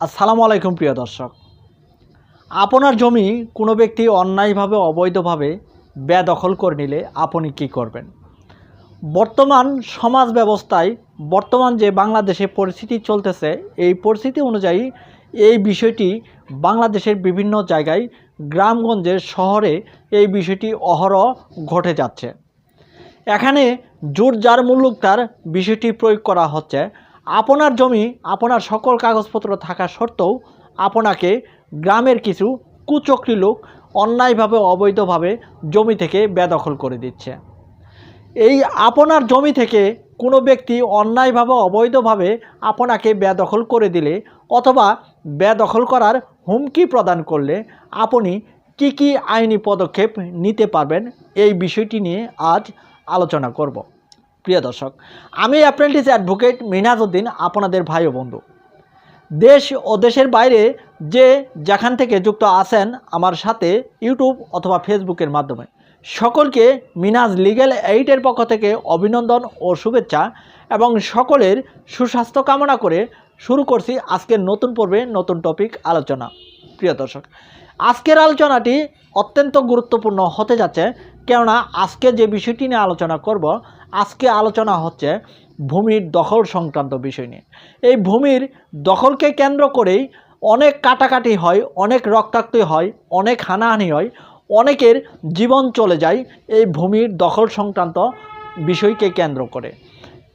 আসসালামু আলাইকুম প্রিয় দর্শক। আপনার জমি কোনো ব্যক্তি অন্যায়ভাবে, অবৈধভাবে বেদখল করে নিলে আপনি কি করবেন? বর্তমান সমাজ ব্যবস্থায়, বর্তমান যে বাংলাদেশে পরিস্থিতি চলতেছে, এই পরিস্থিতি অনুযায়ী এই বিষয়টি বাংলাদেশের বিভিন্ন জায়গায়, গ্রামগঞ্জের শহরে এই বিষয়টি অহরহ ঘটে যাচ্ছে। এখানে জোর যার মূল্যক তার বিষয়টি প্রয়োগ করা হচ্ছে। আপনার জমি, আপনার সকল কাগজপত্র থাকা সত্ত্বেও আপনাকে গ্রামের কিছু কুচক্রী লোক অন্যায়ভাবে, অবৈধভাবে জমি থেকে বেদখল করে দিচ্ছে। এই আপনার জমি থেকে কোনো ব্যক্তি অন্যায়ভাবে, অবৈধভাবে আপনাকে বেদখল করে দিলে অথবা বেদখল করার হুমকি প্রদান করলে আপনি কি কি আইনি পদক্ষেপ নিতে পারবেন, এই বিষয়টি নিয়ে আজ আলোচনা করব। প্রিয় দর্শক, আমি অ্যাপ্রেন্টিস অ্যাডভোকেট মিনাজউদ্দিন, আপনাদের ভাই ও বন্ধু। দেশ ও দেশের বাইরে যে যেখান থেকে যুক্ত আছেন আমার সাথে ইউটিউব অথবা ফেসবুকের মাধ্যমে, সকলকে মিনাজ লিগ্যাল এইটের পক্ষ থেকে অভিনন্দন ও শুভেচ্ছা এবং সকলের সুস্বাস্থ্য কামনা করে শুরু করছি আজকের নতুন পর্বে নতুন টপিক আলোচনা। প্রিয় দর্শক, আজকের আলোচনাটি অত্যন্ত গুরুত্বপূর্ণ হতে যাচ্ছে, কেননা আজকে যে বিষয়টি নিয়ে আলোচনা করব, আজকে আলোচনা হচ্ছে ভূমির দখল সংক্রান্ত বিষয় নিয়ে। এই ভূমির দখলকে কেন্দ্র করেই অনেক কাটাকাটি হয়, অনেক রক্তাক্তি হয়, অনেক হানাহানি হয়, অনেকের জীবন চলে যায় এই ভূমির দখল সংক্রান্ত বিষয়কে কেন্দ্র করে।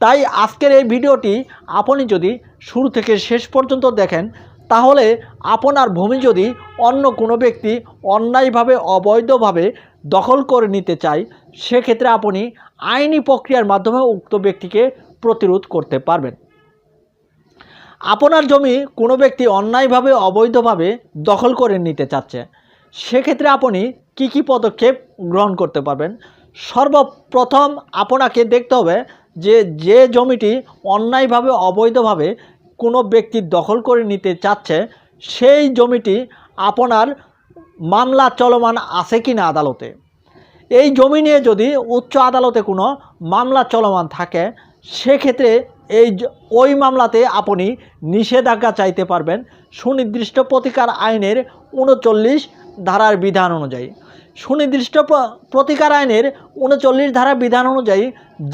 তাই আজকের এই ভিডিওটি আপনি যদি শুরু থেকে শেষ পর্যন্ত দেখেন তাহলে আপনার ভূমি যদি অন্য কোনো ব্যক্তি অন্যায়ভাবে, অবৈধভাবে দখল করে নিতে চায়, সেক্ষেত্রে আপনি আইনি প্রক্রিয়ার মাধ্যমে উক্ত ব্যক্তিকে প্রতিরোধ করতে পারবেন। আপনার জমি কোনো ব্যক্তি অন্যায়ভাবে, অবৈধভাবে দখল করে নিতে চাচ্ছে, সেক্ষেত্রে আপনি কি কি পদক্ষেপ গ্রহণ করতে পারবেন? সর্বপ্রথম আপনাকে দেখতে হবে যে যে জমিটি অন্যায়ভাবে, অবৈধভাবে কোনো ব্যক্তি দখল করে নিতে চাচ্ছে, সেই জমিটি আপনার মামলা চলমান আছে কি না আদালতে? এই জমি নিয়ে যদি উচ্চ আদালতে কোনো মামলা চলমান থাকে, সেক্ষেত্রে এই ওই মামলাতে আপনি নিষেধাজ্ঞা চাইতে পারবেন। সুনির্দিষ্ট প্রতিকার আইনের উনচল্লিশ ধারার বিধান অনুযায়ী। সুনির্দিষ্ট প্রতিকার আইনের উনচল্লিশ ধারা বিধান অনুযায়ী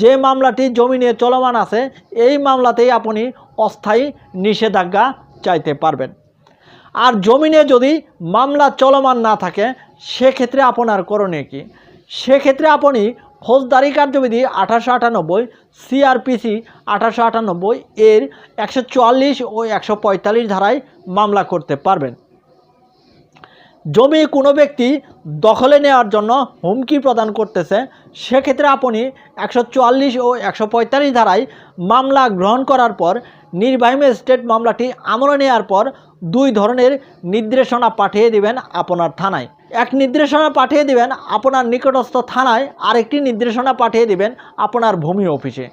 যে মামলাটি জমি নিয়ে চলমান আছে, এই মামলাতেই আপনি অস্থায়ী নিষেধাজ্ঞা চাইতে পারবেন। আর জমিনে যদি মামলা চলমান না থাকে, সেক্ষেত্রে আপনার করণীয় কী? সেক্ষেত্রে আপনি ফৌজদারি কার্যবিধি আঠারোশো আটানব্বই, সিআরপিসি আঠারোশো আটানব্বই এর একশো চুয়াল্লিশ ও একশো পঁয়তাল্লিশ ধারায় মামলা করতে পারবেন। জমি কোনো ব্যক্তি দখলে নেওয়ার জন্য হুমকি প্রদান করতেছে, সেক্ষেত্রে আপনি একশো চুয়াল্লিশ ও একশো পঁয়তাল্লিশ ধারায় মামলা গ্রহণ করার পর, নির্বাহী ম্যাজিস্ট্রেট মামলাটি আমলে নেওয়ার পর দুই ধরনের নির্দেশনা পাঠিয়ে দিবেন আপনার থানায়। এক নির্দেশনা পাঠিয়ে দিবেন আপনার নিকটস্থ থানায়, আরেকটি নির্দেশনা পাঠিয়ে দিবেন আপনার ভূমি অফিসে।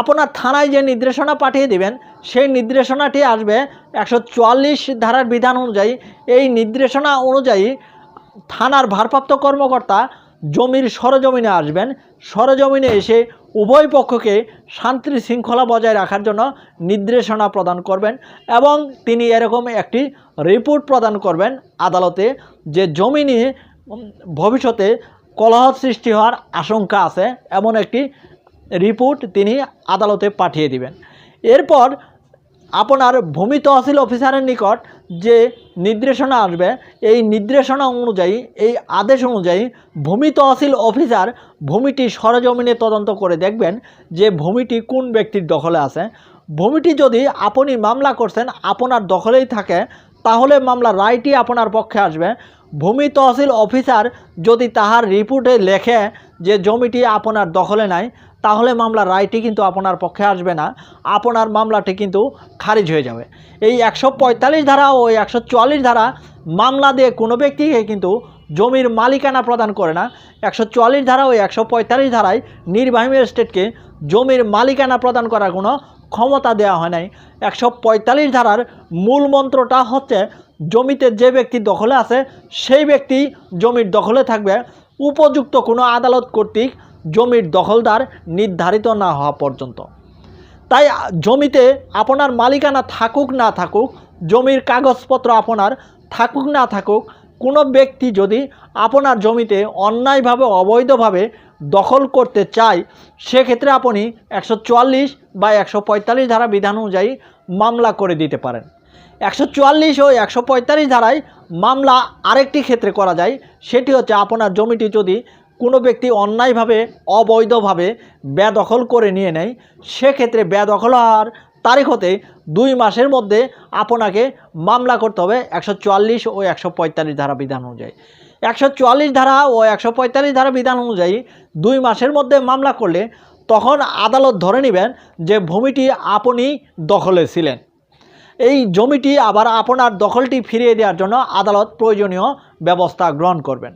আপনার থানায় যে নির্দেশনা পাঠিয়ে দিবেন, সেই নির্দেশনাটি আসবে একশো চুয়াল্লিশ ধারার বিধান অনুযায়ী। এই নির্দেশনা অনুযায়ী থানার ভারপ্রাপ্ত কর্মকর্তা জমির সরজমিনে আসবেন। সরজমিনে এসে উভয় পক্ষকে শান্তি শৃঙ্খলা বজায় রাখার জন্য নির্দেশনা প্রদান করবেন এবং তিনি এরকম একটি রিপোর্ট প্রদান করবেন আদালতে যে জমি নিয়ে ভবিষ্যতে কলহ সৃষ্টি হওয়ার আশঙ্কা আছে। এমন একটি রিপোর্ট তিনি আদালতে পাঠিয়ে দিবেন। এরপর আপনার ভূমি তহসিল অফিসারের নিকট যে নির্দেশনা আসবে, এই নির্দেশনা অনুযায়ী, এই আদেশ অনুযায়ী ভূমি তহসিল অফিসার ভূমিটি সরজমিনে তদন্ত করে দেখবেন যে ভূমিটি কোন ব্যক্তির দখলে আছে। ভূমিটি যদি আপনি মামলা করছেন, আপনার দখলেই থাকে, তাহলে মামলার রায়টি আপনার পক্ষে আসবে। ভূমি তহসিল অফিসার যদি তাহার রিপোর্টে লেখে যে জমিটি আপনার দখলে নাই তাহলে মামলার রায়টি কিন্তু আপনার পক্ষে আসবে না। আপনার মামলাটি কিন্তু খারিজ হয়ে যাবে। এই একশো পঁয়তাল্লিশ ধারা ও একশো চুয়াল্লিশ ধারা মামলা দিয়ে কোনো ব্যক্তিকে কিন্তু জমির মালিকানা প্রদান করে না। একশো চুয়াল্লিশ ধারা ও একশো পঁয়তাল্লিশ ধারায় নির্বাহী ম্যাজিস্ট্রেটকে জমির মালিকানা প্রদান করার কোনো ক্ষমতা দেওয়া হয় নাই। একশো পঁয়তাল্লিশ ধারার মূল মন্ত্রটা হচ্ছে, জমিতে যে ব্যক্তি দখলে আছে, সেই ব্যক্তি জমির দখলে থাকবে। উপযুক্ত কোনো আদালত কর্তৃক জমির দখলদার নির্ধারিত না হওয়া পর্যন্ত। তাই জমিতে আপনার মালিকানা থাকুক না থাকুক, জমির কাগজপত্র আপনার থাকুক না থাকুক, কোনো ব্যক্তি যদি আপনার জমিতে অন্যায়ভাবে, অবৈধভাবে দখল করতে চায়, সেক্ষেত্রে আপনি একশো চুয়াল্লিশ বা একশো পঁয়তাল্লিশ ধারা বিধান অনুযায়ী মামলা করে দিতে পারেন। একশো চুয়াল্লিশ ও একশো পঁয়তাল্লিশ ধারায় মামলা আরেকটি ক্ষেত্রে করা যায়, সেটি হচ্ছে আপনার জমিটি যদি কোনো ব্যক্তি অন্যায়ভাবে, অবৈধভাবে বেদখল করে নিয়ে নেয়, সেক্ষেত্রে বেদখল হওয়ার তারিখ হতে দুই মাসের মধ্যে আপনাকে মামলা করতে হবে একশো চুয়াল্লিশ ও একশো পঁয়তাল্লিশ ধারা বিধান অনুযায়ী। একশো চুয়াল্লিশ ধারা ও একশো পঁয়তাল্লিশ ধারা বিধান অনুযায়ী দুই মাসের মধ্যে মামলা করলে তখন আদালত ধরে নেবেন যে ভূমিটি আপনি দখলে ছিলেন। এই জমিটি আবার আপনার দখলটি ফিরিয়ে দেওয়ার জন্য আদালত প্রয়োজনীয় ব্যবস্থা গ্রহণ করবেন।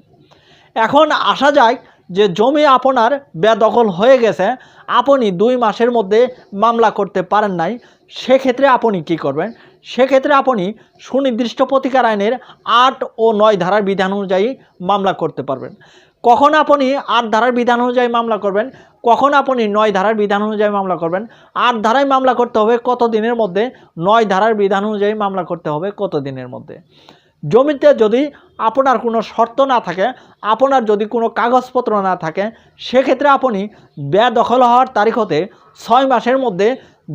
এখন আসা যায় যে জমি আপনার বেদখল হয়ে গেছে, আপনি দুই মাসের মধ্যে মামলা করতে পারেন নাই, সেক্ষেত্রে আপনি কি করবেন? সেক্ষেত্রে আপনি সুনির্দিষ্ট প্রতিকার আইনের আট ও নয় ধারার বিধান অনুযায়ী মামলা করতে পারবেন। কখন আপনি আট ধারার বিধান অনুযায়ী মামলা করবেন? কখন আপনি নয় ধারার বিধান অনুযায়ী মামলা করবেন? আট ধারায় মামলা করতে হবে কত দিনের মধ্যে? নয় ধারার বিধান অনুযায়ী মামলা করতে হবে কত দিনের মধ্যে? জমিতে যদি আপনার কোনো শর্ত না থাকে, আপনার যদি কোনো কাগজপত্র না থাকে, সেক্ষেত্রে আপনি বেদখল হওয়ার তারিখ হতে ছয় মাসের মধ্যে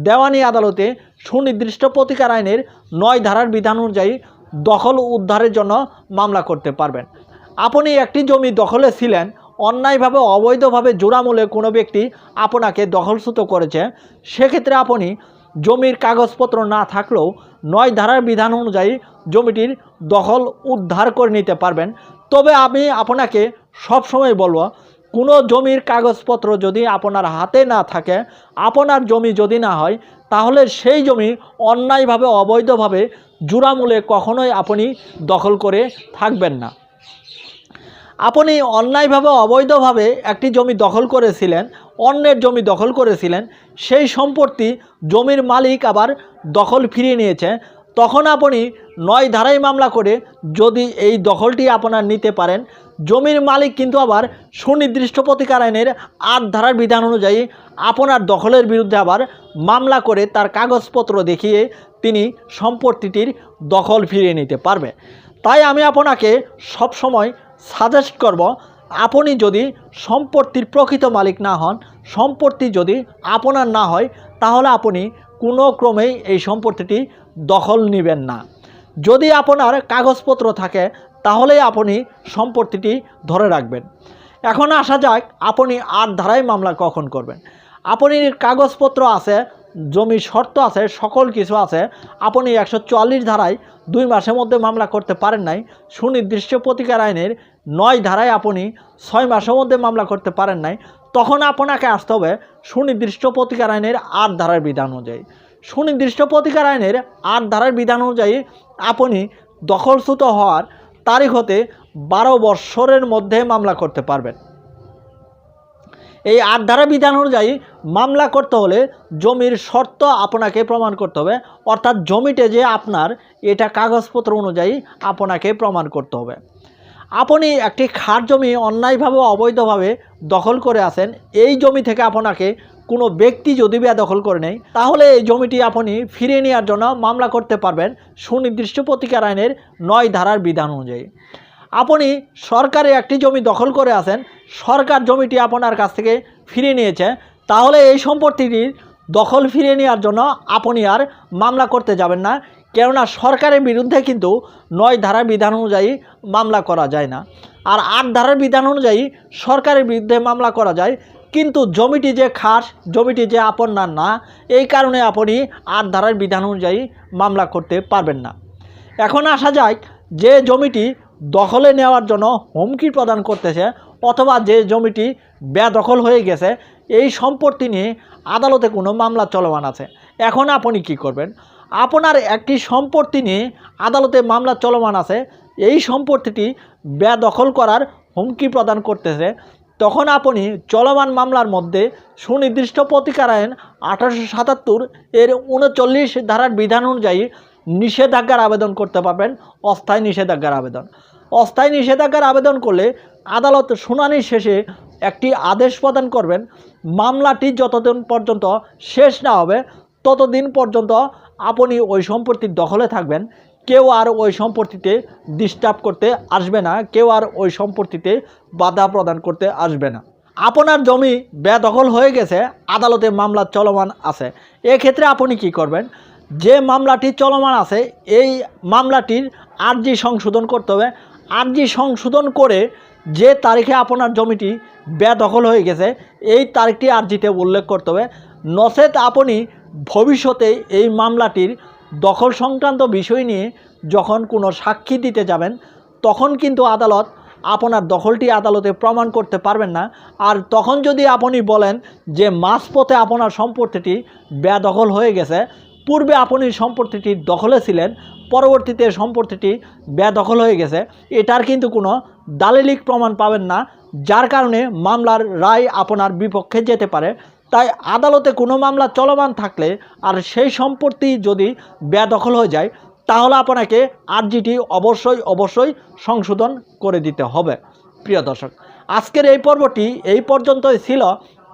দেওয়ানি আদালতে সুনির্দিষ্ট প্রতিকার আইনের নয় ধারার বিধান অনুযায়ী দখল উদ্ধারের জন্য মামলা করতে পারবেন। আপনি একটি জমি দখলে ছিলেন, অন্যায়ভাবে অবৈধভাবে জোড়ামূলে কোনো ব্যক্তি আপনাকে দখলচ্যুত করেছে, সেক্ষেত্রে আপনি জমির কাগজপত্র না থাকলেও নয় ধারার বিধান অনুযায়ী জমিটির দখল উদ্ধার করে নিতে পারবেন। তবে আমি আপনাকে সবসময় বলব, কোনো জমির কাগজপত্র যদি আপনার হাতে না থাকে, আপনার জমি যদি না হয়, তাহলে সেই জমি অন্যায়ভাবে, অবৈধভাবে, জোড়ামূলে কখনোই আপনি দখল করে থাকবেন না। আপনি অন্যায়ভাবে, অবৈধভাবে একটি জমি দখল করেছিলেন অন্যের জমি দখল করেছিলেন, সেই সম্পত্তি জমির মালিক আবার দখল ফিরিয়ে নিয়েছে। তখন আপনি নয় ধারায় মামলা করে যদি এই দখলটি আপনার নিতে পারেন, জমির মালিক কিন্তু আবার সুনির্দিষ্ট প্রতিকার আইনের আট ধারার বিধান অনুযায়ী আপনার দখলের বিরুদ্ধে আবার মামলা করে তার কাগজপত্র দেখিয়ে তিনি সম্পত্তিটির দখল ফিরিয়ে নিতে পারবে। তাই আমি আপনাকে সবসময় সাজেস্ট করব আপনি যদি সম্পত্তির প্রকৃত মালিক না হন, সম্পত্তি যদি আপনার না হয়, তাহলে আপনি কোনো ক্রমেই এই সম্পত্তিটি দখল নেবেন না। যদি আপনার কাগজপত্র থাকে, তাহলেই আপনি সম্পত্তিটি ধরে রাখবেন। এখন আসা যাক, আপনি আট ধারায় মামলা কখন করবেন? আপনি কাগজপত্র আছে জমির শর্ত আছে, সকল কিছু আছে, আপনি একশো চুয়াল্লিশ ধারায় দুই মাসের মধ্যে মামলা করতে পারেন নাই। সুনির্দিষ্ট প্রতিকার আইনের নয় ধারায় আপনি ছয় মাসের মধ্যে মামলা করতে পারেন নাই। তখন আপনাকে আসতে হবে সুনির্দিষ্ট প্রতিকার আইনের আট ধারার বিধান অনুযায়ী। সুনির্দিষ্ট প্রতিকার আইনের আট ধারার বিধান অনুযায়ী আপনি দখলচ্যুত হওয়ার তারিখ হতে বারো বৎসরের মধ্যে মামলা করতে পারবেন। এই আট ধারা বিধান অনুযায়ী মামলা করতে হলে জমির শর্ত আপনাকে প্রমাণ করতে হবে। অর্থাৎ জমিতে যে আপনার এটা কাগজপত্র অনুযায়ী আপনাকে প্রমাণ করতে হবে। আপনি একটি খাট জমি অন্যায়ভাবে অবৈধভাবে দখল করে আছেন, এই জমি থেকে আপনাকে কোনো ব্যক্তি যদি দখল করে নেয়, তাহলে এই জমিটি আপনি ফিরিয়ে নেওয়ার জন্য মামলা করতে পারবেন। সুনির্দিষ্ট প্রতিকার আইনের নয় ধারার বিধান অনুযায়ী। আপনি সরকারি একটি জমি দখল করে আছেন, সরকার জমিটি আপনার কাছ থেকে ফিরিয়ে নিয়েছে, তাহলে এই সম্পত্তিটির দখল ফিরিয়ে নেওয়ার জন্য আপনি আর মামলা করতে যাবেন না, কেননা সরকারের বিরুদ্ধে কিন্তু নয় ধারার বিধান অনুযায়ী মামলা করা যায় না। আর আট ধারার বিধান অনুযায়ী সরকারের বিরুদ্ধে মামলা করা যায়, কিন্তু জমিটি যে খাস, জমিটি যে আপনার না, এই কারণে আপনি আট ধারার বিধান অনুযায়ী মামলা করতে পারবেন না। এখন আসা যায় যে জমিটি দখলে নেওয়ার জন্য হুমকি প্রদান করতেছে অথবা যে জমিটি বেদখল হয়ে গেছে, এই সম্পত্তি নিয়ে আদালতে কোনো মামলা চলমান আছে। এখন আপনি কি করবেন? আপনার একটি সম্পত্তি নিয়ে আদালতে মামলা চলমান আছে, এই সম্পত্তিটি বেদখল করার হুমকি প্রদান করতেছে। তখন আপনি চলমান মামলার মধ্যে সুনির্দিষ্ট প্রতিকার আইন আঠারোশো সাতাত্তর এর উনচল্লিশ ধারার বিধান অনুযায়ী নিষেধাজ্ঞার আবেদন করতে পারবেন, অস্থায়ী নিষেধাজ্ঞার আবেদন। অস্থায়ী নিষেধাজ্ঞার আবেদন করলে আদালত শুনানির শেষে একটি আদেশ প্রদান করবেন, মামলাটি যতদিন পর্যন্ত শেষ না হবে, ততদিন পর্যন্ত আপনি ওই সম্পত্তির দখলে থাকবেন। কেউ আর ওই সম্পত্তিতে ডিস্টার্ব করতে আসবে না, কেউ আর ওই সম্পত্তিতে বাধা প্রদান করতে আসবে না। আপনার জমি বেদখল হয়ে গেছে, আদালতে মামলা চলমান আছে। এক্ষেত্রে আপনি কি করবেন? যে মামলাটি চলমান আছে, এই মামলাটির আর্জি সংশোধন করতে হবে। আর্জি সংশোধন করে যে তারিখে আপনার জমিটি বেদখল হয়ে গেছে, এই তারিখটি আর্জিতে উল্লেখ করতে হবে। নচেত আপনি ভবিষ্যতে এই মামলাটির দখল সংক্রান্ত বিষয় নিয়ে যখন কোনো সাক্ষী দিতে যাবেন, তখন কিন্তু আদালত আপনার দখলটি আদালতে প্রমাণ করতে পারবেন না। আর তখন যদি আপনি বলেন যে মাঝপথে আপনার সম্পত্তিটি বেদখল হয়ে গেছে পূর্বে আপনি সম্পত্তিটি দখলে ছিলেন, পরবর্তীতে সম্পত্তিটি বেদখল হয়ে গেছে। এটার কিন্তু কোনো দালিলিক প্রমাণ পাবেন না, যার কারণে মামলার রায় আপনার বিপক্ষে যেতে পারে। তাই আদালতে কোনো মামলা চলমান থাকলে আর সেই সম্পত্তি যদি বেদখল হয়ে যায়, তাহলে আপনাকে আর্জিটি অবশ্যই অবশ্যই সংশোধন করে দিতে হবে। প্রিয় দর্শক, আজকের এই পর্বটি এই পর্যন্তই ছিল।